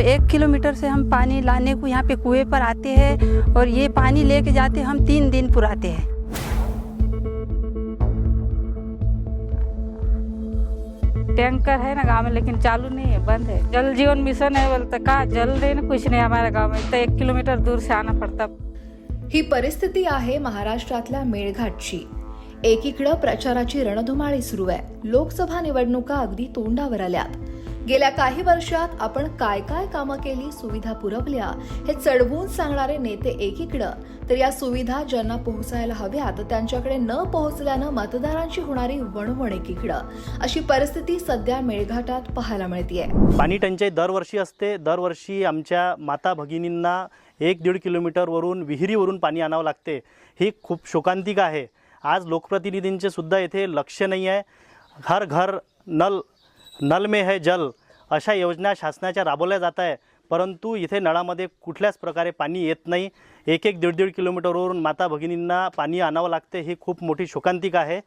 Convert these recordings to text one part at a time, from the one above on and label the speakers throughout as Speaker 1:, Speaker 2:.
Speaker 1: एक किलोमीटर से हम पानी लाने को यहाँ पे कुएं पर आते हैं और ये पानी लेके जाते हम तीन दिन पुराते हैं।
Speaker 2: टैंकर है ना गांव में लेकिन चालू नहीं है बंद है। जल जीवन मिशन है बोलते का जल नहीं ना कुछ नहीं हमारे गांव में। तो एक किलोमीटर दूर से आना पड़ता।
Speaker 3: ही परिस्थिती आहे महाराष्ट्रातल्या मेळघाटची. एकीकडं प्रचाराची रणधुमाळी सुरू आहे. लोकसभा निवडणुका अगदी तोंडावर आल्यात. गेल्या काही वर्षात आपण काय काय कामं केली सुविधा पुरवल्या हे चढवून सांगणारे नेते एकीकडं. तर या सुविधा ज्यांना पोहोचायला हव्यात त्यांच्याकडे न पोहोचल्यानं मतदारांची होणारी वणवण एकीकडं. अशी परिस्थिती सध्या मेळघाटात पाहायला मिळतीये.
Speaker 4: पाणी टंचाई दरवर्षी असते. दरवर्षी आमच्या माता भगिनींना एक दीड किलोमीटरवरून विहिरीवरून पाणी आणावं लागते. ही खूप शोकांतिक आहे. आज लोकप्रतिनिधींचे सुद्धा येथे लक्ष नाही आहे हर घर नल नल में है जल अशा योजना शासनाच्या राबवल्या जात आहे परंतु इथे नळामध्ये कुठल्याच प्रकारे पाणी येत नाही. एक एक दीड दीड किलोमीटरवरून माता भगिनींना पाणी आणावं लागते ही खूप मोठी शोकांतिक आहे.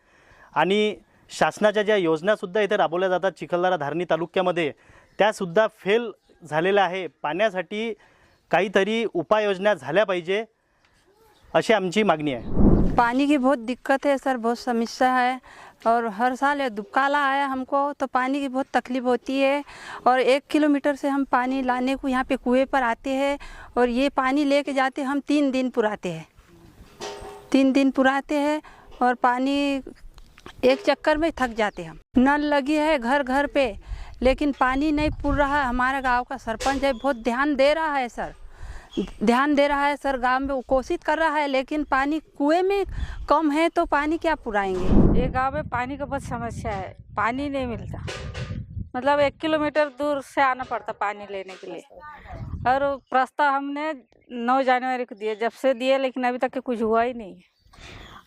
Speaker 4: आणि शासनाच्या ज्या योजनासुद्धा इथे राबवल्या जातात चिखलदरा धारणी तालुक्यामध्ये त्यासुद्धा फेल झालेल्या आहे. पाण्यासाठी काहीतरी उपाययोजना झाल्या पाहिजे अशी आमची मागणी आहे.
Speaker 1: पानी की बहुत दिक्कत है, सर, बहुत समस्या है और हर साल ये दुकाला आया हमको तो पानी की बहुत तकलीफ़ होती है और एक किलोमीटर से हम पानी लाने को यहाँ पे कुएँ पर आते हैं और ये पानी लेके जाते हम तीन दिन पुराते हैं। तीन दिन पुराते हैं और पानी एक चक्कर में थक जाते हम। नल लगी है घर घर पे, लेकिन पानी नहीं पुर रहा, हमारा गाँव का सरपंच है, बहुत ध्यान दे रहा है, सर। ध्यान दे रहा है सर, गाँव में कोशिश कर रहा है, लेकिन पानी कुएँ में कम है तो पानी क्या पुराएँगे?
Speaker 2: ये गाँव में पानी का बहुत समस्या है, पानी नहीं मिलता। मतलब एक किलोमीटर दूर से आना पड़ता पानी लेने के लिए। और प्रस्ताव हमने नौ जनवरी को दिए जब से दिए लेकिन अभी तक के कुछ हुआ ही नहीं।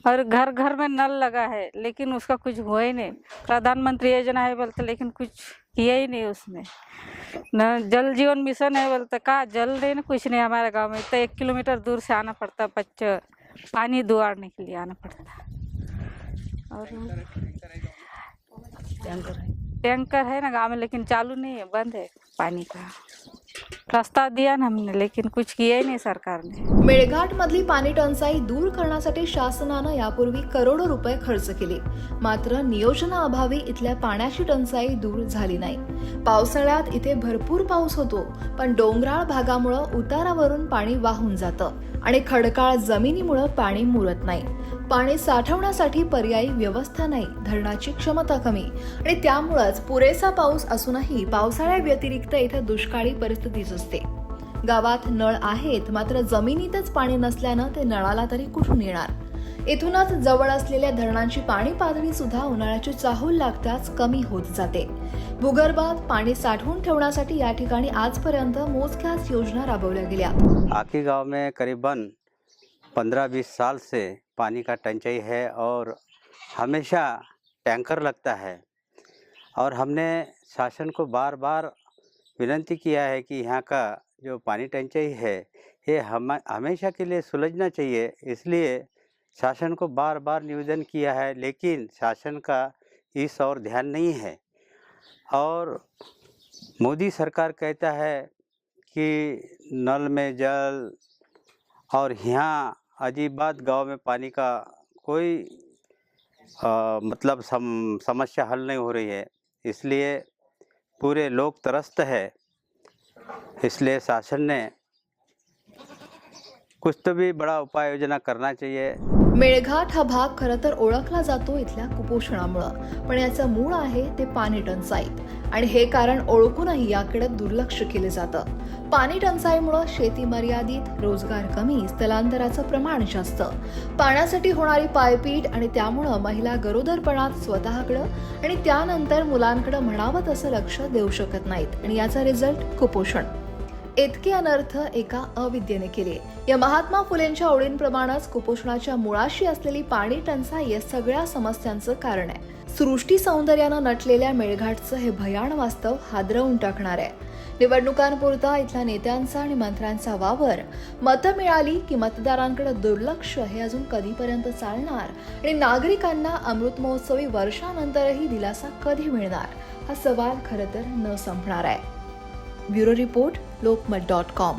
Speaker 2: और घर घर में नल लगा है, लेकिन उसका कुछ हुआ ही नहीं। प्रधानमंत्री योजना है बोलते, लेकिन कुछ किया ही नहीं उसने। न, जल जीवन मिशन है बोलते, का जल नहीं ना, कुछ नहीं, हमारे गाँव में तो एक किलोमीटर दूर से आना पड़ता बच्चे पानी दुआरने के लिए आना पड़ता। और टैंकर है ना गाँव में, लेकिन चालू नहीं है, बंद है पानी का। प्रस्ताव दिया ना हमने लेकिन कुछ किया ही नाही सरकारने
Speaker 3: मेळघाट मधली पाणी टंचाई दूर करण्यासाठी शासनानं यापूर्वी करोडो रुपये खर्च केले. मात्र नियोजनाअभावी इथल्या पाण्याची टंचाई दूर झाली नाही. पावसाळ्यात इथे भरपूर पाऊस होतो पण डोंगराळ भागामुळं उतारावरून पाणी वाहून जातं. आणि खडकाळ जमिनीमुळं पाणी मुरत नाही. पाणी साठवण्यासाठी पर्यायी व्यवस्था नाही धरणाची क्षमता कमी. आणि त्यामुळंच पुरेसा पाऊस असूनही पावसाळ्या व्यतिरिक्त इथे दुष्काळी परिस्थितीच असते. गावात नळ आहेत मात्र जमिनीतच पाणी नसल्यानं ते नळाला तरी कुठून येणार? इथूनच जवळ असलेल्या धरणांची पाणी पातळी सुद्धा उन्हाळ्याची चाहूल लागताच कमी होत जाते. भूगर्भात पाणी साठवून ठेवण्यासाठी या ठिकाणी आजपर्यंत मोजक्याच योजना राबवल्या गेल्या.
Speaker 5: आकी गांव में करीबन पंद्रह बीस साल से पानी का टंचाई है और हमेशा टैंकर लगता है। और हमने शासन को बार बार विनंती किया है कि यहाँ का जो पानी टंचाई है ये हम हमेशा के लिए सुलझना चाहिए। इसलिए शासन को बार बार निवेदन किया है लेकिन शासन का इस और ध्यान नहीं है। और मोदी सरकार कहता है कि नल में जल और यहाँ अजीबात गाँव में पानी का कोई अ, मतलब सम, समस्या हल नहीं हो रही है। इसलिए पूरे लोग त्रस्त है। इसलिए शासन ने कुछ तो भी बड़ा उपाय योजना करना चाहिए।
Speaker 3: मेळघाट हा भाग खरं तर ओळखला जातो इथल्या कुपोषणामुळं. पण याचं मूळ आहे ते पाणी टंचाईत आणि हे कारण ओळखूनही याकडे दुर्लक्ष केले जातं. पाणी टंचाईमुळं शेती मर्यादित रोजगार कमी स्थलांतराचं प्रमाण जास्त. पाण्यासाठी होणारी पायपीट आणि त्यामुळं महिला गरोदरपणात स्वतःकडं आणि त्यानंतर मुलांकडं म्हणावं तसं लक्ष देऊ शकत नाहीत. आणि याचा रिझल्ट कुपोषण. इतके अनर्थ एका अविद्येने केले. या महात्मा फुलेंच्या ओळींप्रमाणेच कुपोषणाच्या मुळाशी असलेली पाणी टंचाई या सगळ्या समस्यांचं कारण आहे. सृष्टी सौंदर्यानं नटलेल्या मेळघाटचं हे भयान वास्तव हादरवून टाकणार आहे. निवडणुकांपुरता इथल्या नेत्यांचा आणि मंत्र्यांचा वावर मतं मिळाली की मतदारांकडे दुर्लक्ष हे अजून कधीपर्यंत चालणार आणि नागरिकांना अमृत महोत्सवी वर्षानंतरही दिलासा कधी मिळणार? हा सवाल खरं तर न संपणार आहे. Bureau report Lokmat dot com.